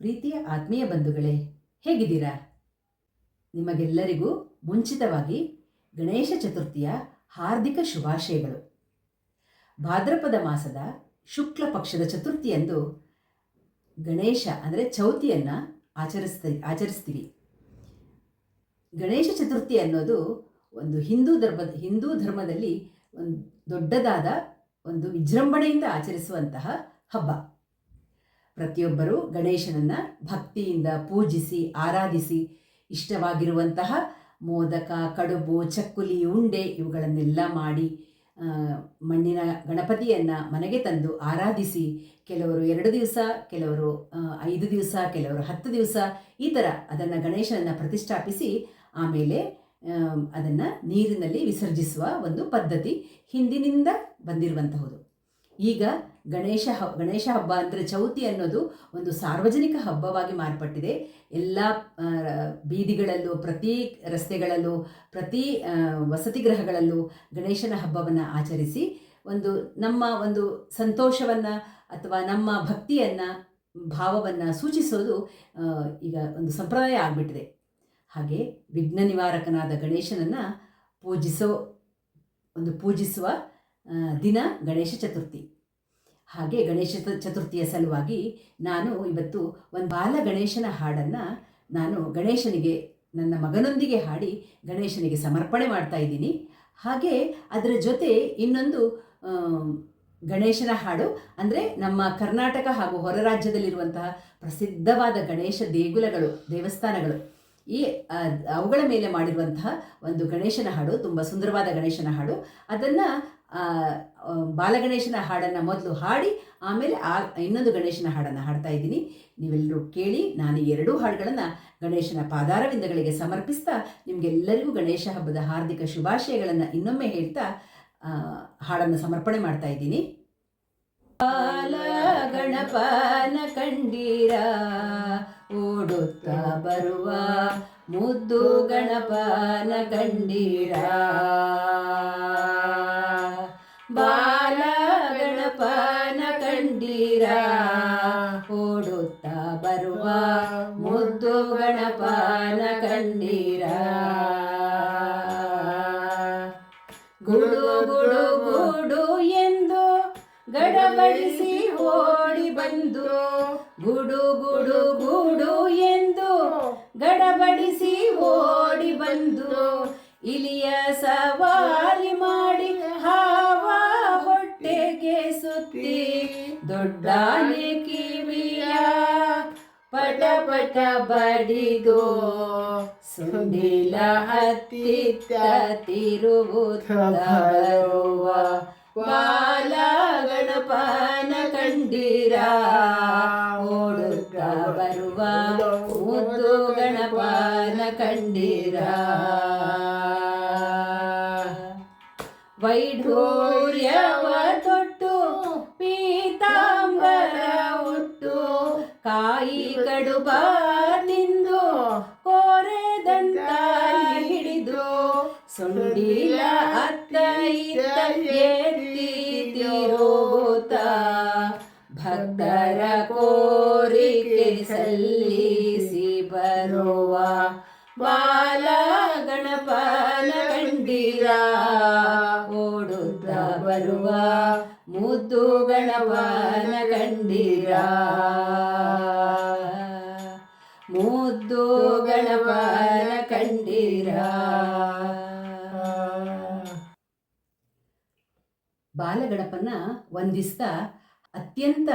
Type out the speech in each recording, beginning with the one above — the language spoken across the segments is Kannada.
ಪ್ರೀತಿಯ ಆತ್ಮೀಯ ಬಂಧುಗಳೇ, ಹೇಗಿದ್ದೀರಾ? ನಿಮಗೆಲ್ಲರಿಗೂ ಮುಂಚಿತವಾಗಿ ಗಣೇಶ ಚತುರ್ಥಿಯ ಹಾರ್ದಿಕ ಶುಭಾಶಯಗಳು. ಭಾದ್ರಪದ ಮಾಸದ ಶುಕ್ಲ ಪಕ್ಷದ ಚತುರ್ಥಿಯಂದು ಗಣೇಶ, ಅಂದರೆ ಚೌತಿಯನ್ನು ಆಚರಿಸ್ತ, ಆಚರಿಸ್ತೀವಿ. ಗಣೇಶ ಚತುರ್ಥಿ ಅನ್ನೋದು ಒಂದು ಹಿಂದೂ ಧರ್ಮದ ಹಿಂದೂ ಧರ್ಮದಲ್ಲಿ ಒಂದು ದೊಡ್ಡದಾದ ಒಂದು ವಿಜೃಂಭಣೆಯಿಂದ ಆಚರಿಸುವಂತಹ ಹಬ್ಬ. ಪ್ರತಿಯೊಬ್ಬರು ಗಣೇಶನನ್ನು ಭಕ್ತಿಯಿಂದ ಪೂಜಿಸಿ, ಆರಾಧಿಸಿ ಇಷ್ಟವಾಗಿರುವಂತಹ ಮೋದಕ, ಕಡುಬು, ಚಕ್ಕುಲಿ, ಉಂಡೆ ಇವುಗಳನ್ನೆಲ್ಲ ಮಾಡಿ ಮಣ್ಣಿನ ಗಣಪತಿಯನ್ನು ಮನೆಗೆ ತಂದು ಆರಾಧಿಸಿ, ಕೆಲವರು ಎರಡು ದಿವಸ, ಕೆಲವರು ಐದು ದಿವಸ, ಕೆಲವರು ಹತ್ತು ದಿವಸ ಈ ಥರ ಅದನ್ನು ಗಣೇಶನನ್ನು ಪ್ರತಿಷ್ಠಾಪಿಸಿ ಆಮೇಲೆ ಅದನ್ನು ನೀರಿನಲ್ಲಿ ವಿಸರ್ಜಿಸುವ ಒಂದು ಪದ್ಧತಿ ಹಿಂದಿನಿಂದ ಬಂದಿರುವಂತಹುದು. ಈಗ ಗಣೇಶ ಹಬ್ಬ ಗಣೇಶ ಹಬ್ಬ ಅಂದರೆ ಚೌತಿ ಅನ್ನೋದು ಒಂದು ಸಾರ್ವಜನಿಕ ಹಬ್ಬವಾಗಿ ಮಾರ್ಪಟ್ಟಿದೆ. ಎಲ್ಲ ಬೀದಿಗಳಲ್ಲೂ, ಪ್ರತಿ ರಸ್ತೆಗಳಲ್ಲೂ, ಪ್ರತಿ ವಸತಿ ಗೃಹಗಳಲ್ಲೂ ಗಣೇಶನ ಹಬ್ಬವನ್ನು ಆಚರಿಸಿ ಒಂದು ನಮ್ಮ ಒಂದು ಸಂತೋಷವನ್ನು ಅಥವಾ ನಮ್ಮ ಭಕ್ತಿಯನ್ನು, ಭಾವವನ್ನು ಸೂಚಿಸೋದು ಈಗ ಒಂದು ಸಂಪ್ರದಾಯ ಆಗಿಬಿಟ್ಟಿದೆ. ಹಾಗೆ ವಿಘ್ನ ನಿವಾರಕನಾದ ಗಣೇಶನನ್ನು ಪೂಜಿಸೋ, ಒಂದು ಪೂಜಿಸುವ ದಿನ ಗಣೇಶ ಚತುರ್ಥಿ. ಹಾಗೆ ಗಣೇಶ ಚತು- ಚತುರ್ಥಿಯ ಸಲುವಾಗಿ ನಾನು ಇವತ್ತು ಒಂದು ಬಾಲ ಗಣೇಶನ ಹಾಡನ್ನು ನಾನು ಗಣೇಶನಿಗೆ, ನನ್ನ ಮಗನೊಂದಿಗೆ ಹಾಡಿ ಗಣೇಶನಿಗೆ ಸಮರ್ಪಣೆ ಮಾಡ್ತಾ ಇದ್ದೀನಿ. ಹಾಗೆ ಅದರ ಜೊತೆ ಇನ್ನೊಂದು ಗಣೇಶನ ಹಾಡು, ಅಂದರೆ ನಮ್ಮ ಕರ್ನಾಟಕ ಹಾಗೂ ಹೊರ ರಾಜ್ಯದಲ್ಲಿರುವಂತಹ ಪ್ರಸಿದ್ಧವಾದ ಗಣೇಶ ದೇಗುಲಗಳು, ದೇವಸ್ಥಾನಗಳು. ಈ ಅವುಗಳ ಮೇಲೆ ಮಾಡಿರುವಂತಹ ಒಂದು ಗಣೇಶನ ಹಾಡು, ತುಂಬ ಸುಂದರವಾದ ಗಣೇಶನ ಹಾಡು. ಅದನ್ನು ಬಾಲಗಣೇಶನ ಹಾಡನ್ನು ಮೊದಲು ಹಾಡಿ, ಆಮೇಲೆ ಆ, ಇನ್ನೊಂದು ಗಣೇಶನ ಹಾಡನ್ನು ಹಾಡ್ತಾ ಇದ್ದೀನಿ. ನೀವೆಲ್ಲರೂ ಕೇಳಿ, ನಾನು ಎರಡೂ ಹಾಡುಗಳನ್ನು ಗಣೇಶನ ಪಾದಾರವಿಂದಗಳಿಗೆ ಸಮರ್ಪಿಸ್ತಾ ನಿಮಗೆಲ್ಲರಿಗೂ ಗಣೇಶ ಹಬ್ಬದ ಹಾರ್ದಿಕ ಶುಭಾಶಯಗಳನ್ನು ಇನ್ನೊಮ್ಮೆ ಹೇಳ್ತಾ ಹಾಡನ್ನು ಸಮರ್ಪಣೆ ಮಾಡ್ತಾ ಇದ್ದೀನಿ. ಬಾಲ ಗಣಪನ ಕಂಡೀರ, ಓಡುತ್ತಾ ಬರುವ ಮುದ್ದು ಗಣಪನ ಕಂಡೀರ. ಕಂಡೀರ ಓಡುತ್ತಾ ಬರುವ ಮುದ್ದು ಗಣಪನ ಕಂಡೀರ ಗುಡು ಗುಡು ಗುಡು ಎಂದು ಗಡಬಡಿಸಿ ಓಡಿ ಬಂದು, ಗುಡು ಗುಡು ಗುಡು ಎಂದು ಗಡಬಡಿಸಿ ಓಡಿ ಬಂದು, ಇಲಿಯ ಸವಾರಿ ಮಾಡಿ ದೊಡ್ಡಾನೆ ಕಿವಿಯ ಪಟ ಪಟ ಬಡಿದು ಸುಂಡಿಲ ಹತ್ತಿತ್ತ ತಿರುವುತ್ತ ಬರುವ ಬಾಲ ಗಣಪನ ಕಂಡೀರ ಓಡುತ್ತ ಬರುವ ಮುದ್ದು ಗಣಪನ ಕಂಡೀರ. ವೈಢೂರ್ಯವ ಕಡುಬ ಕೋರೆ ಕೋರೆದಂತ ಹಿಡಿದು, ಸುಂಡಿಲ ಅತ್ತ ಭಕ್ತರ ಕೋರಿಕೆ ಸಲ್ಲಿಸಿ ಬರುವ ಬಾಲ ಗಣಪನ ಕಂಡೀರ, ಓಡುತ್ತಾ ಬರುವ ಮುದ್ದು ಗಣಪನ ಕಂಡೀರ. ಮುದ್ದು ಗಣಪನ ಕಂಡೀರ. ಬಾಲಗಣಪನ ವಂದಿಸ್ತಾ ಅತ್ಯಂತ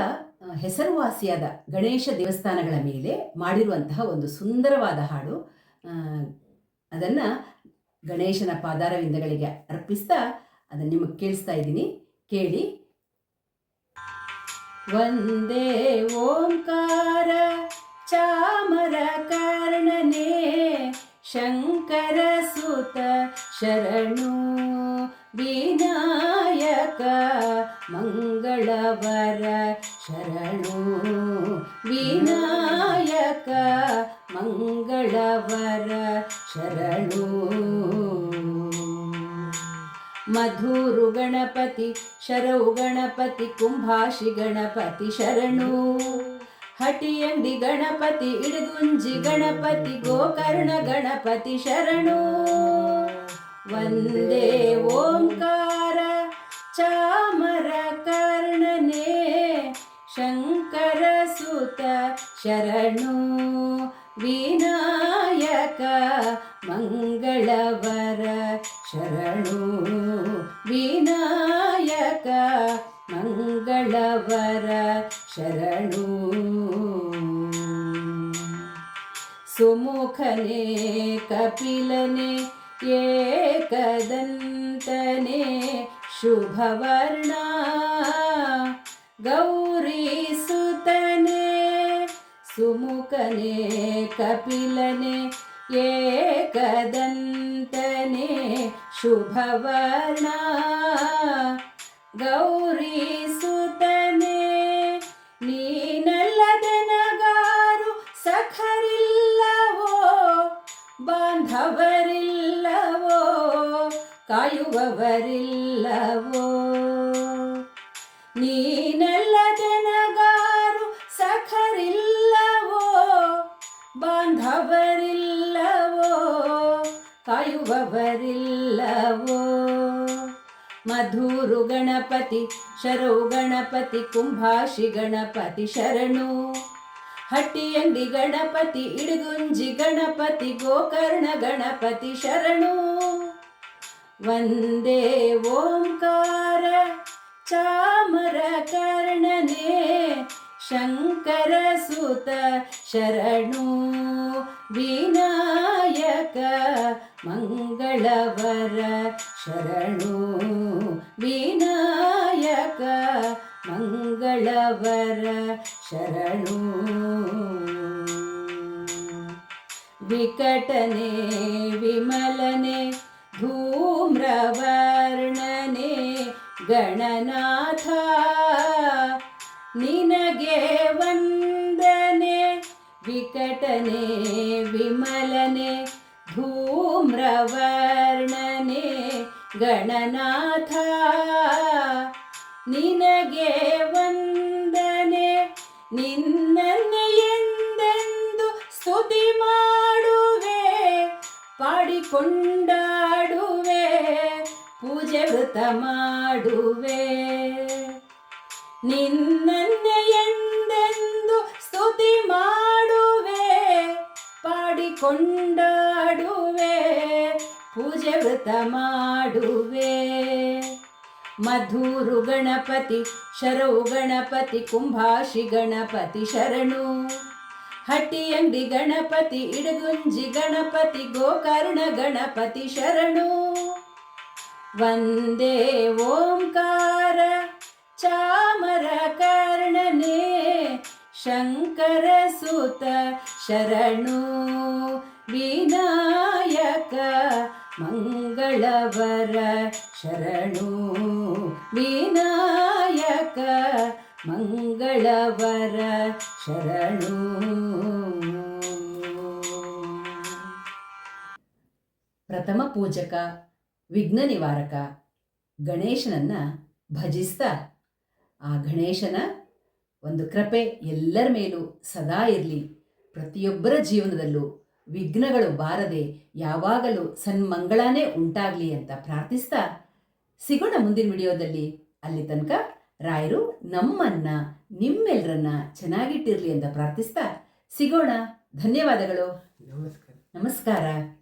ಹೆಸರುವಾಸಿಯಾದ ಗಣೇಶ ದೇವಸ್ಥಾನಗಳ ಮೇಲೆ ಮಾಡಿರುವಂತಹ ಒಂದು ಸುಂದರವಾದ ಹಾಡು. ಅದನ್ನು ಗಣೇಶನ ಪಾದಾರವಿಂದಗಳಿಗೆ ಅರ್ಪಿಸ್ತಾ ಅದನ್ನು ನಿಮಗೆ ಕೇಳಿಸ್ತಾ ಇದ್ದೀನಿ. ಕೇಳಿ. ಒಂದೇ ಓಂಕಾರ. चामरकर्णने शङ्करसुत शरणो विनायक मङ्गलवर शरणो विनायक मङ्गलवर शरणो। मधुरुगणपति शरौ गणपति कुम्भाषि गणपति शरणो। ಹಟಿಯಂಡಿ ಗಣಪತಿ, ಇಡಗುಂಜಿ ಗಣಪತಿ, ಗೋಕರ್ಣ ಗಣಪತಿ ಶರಣು. ವಂದೇ ಓಂಕಾರ, ಚಾಮರ ಕರ್ಣನೇ, ಶಂಕರ ಸುತ ಶರಣು. ವಿನಾಯಕ ಮಂಗಳವರ ಶರಣು. ವಿನಾಯಕ ಮಂಗಳವರ ಶರಣು. सुमुखने कपिलने एकदन्तने शुभवर्णा गौरीसुतने सुमुखने कपिलने एकदन्तने शुभवर्णा गौरीसुतने ಕಾಯುವವರಿಲ್ಲವೋ? ನೀನಲ್ಲದೆ ಜನಗಾರು ಸಖರಿಲ್ಲವೋ? ಬಾಂಧವರಿಲ್ಲವೋ? ಕಾಯುವವರಿಲ್ಲವೋ? ಮಧುರು ಗಣಪತಿ ಶರೌ ಗಣಪತಿ ಕುಂಭಾಷಿ ಗಣಪತಿ ಶರಣು. ಹಟ್ಟಿಯಂದಿ ಗಣಪತಿ, ಇಡಗುಂಜಿ ಗಣಪತಿ, ಗೋಕರ್ಣ ಗಣಪತಿ ಶರಣು. वन्दे ओङ्कार चामरकर्णने शङ्करसुत शरणो विनायक मङ्गलवर शरणो विनायक मङ्गलवर शरणो विकटने विमलने ಧೂಮ್ರವರ್ಣನೆ ಗಣನಾಥ. ನಿನಗೆ ವಂದನೆ, ವಿಕಟನೆ, ವಿಮಲನೆ, ಧೂಮ್ರವರ್ಣನೆ ಗಣನಾಥ. ನಿನಗೆ ವಂದನೆ, ನಿನ್ನನ್ನೇ ಎಂದೆಂದು ಸ್ತುತಿ ಮಾಡುವೆ. ಪಾಡಿಕೊಂಡಾಡುವೆ ವೃತ ಮಾಡುವೆ. ನಿನ್ನನ್ನೇ ಎಂದೆಂದು ಸ್ತುತಿ ಮಾಡುವೆ, ಪಾಡಿಕೊಂಡಾಡುವೆ, ಪೂಜೆ ವ್ರತ ಮಾಡುವೆ. ಮಧುರು ಗಣಪತಿ, ಶರವು ಗಣಪತಿ ಕುಂಭಾಷಿ ಗಣಪತಿ ಶರಣು. ಹಟ್ಟಿಯಂಡಿ ಗಣಪತಿ, ಇಡಗುಂಜಿ ಗಣಪತಿ, ಗೋಕರ್ಣ ಗಣಪತಿ ಶರಣು. ಚಾಮರ ಕರ್ಣನೆ ಶಂಕರ ಸುತ ಶರಣು ವಿನಾಯಕ ಮಂಗಳವರ ಶರಣು ವಿನಾಯಕ ಮಂಗಳವರ ಶರಣು. ಪ್ರಥಮ ಪೂಜಕ ವಿಘ್ನ ನಿವಾರಕ ಗಣೇಶನನ್ನು ಭಜಿಸ್ತಾ ಆ ಗಣೇಶನ ಒಂದು ಕೃಪೆ ಎಲ್ಲರ ಮೇಲೂ ಸದಾ ಇರಲಿ. ಪ್ರತಿಯೊಬ್ಬರ ಜೀವನದಲ್ಲೂ ವಿಘ್ನಗಳು ಬಾರದೆ ಯಾವಾಗಲೂ ಸನ್ಮಂಗಳಾನೇ ಉಂಟಾಗಲಿ ಅಂತ ಪ್ರಾರ್ಥಿಸ್ತಾ ಸಿಗೋಣ ಮುಂದಿನ ವಿಡಿಯೋದಲ್ಲಿ. ಅಲ್ಲಿ ತನಕ ರಾಯರು ನಮ್ಮನ್ನ ನಿಮ್ಮೆಲ್ಲರನ್ನ ಚೆನ್ನಾಗಿಟ್ಟಿರಲಿ ಅಂತ ಪ್ರಾರ್ಥಿಸ್ತಾ ಸಿಗೋಣ. ಧನ್ಯವಾದಗಳು. ನಮಸ್ಕಾರ. ನಮಸ್ಕಾರ.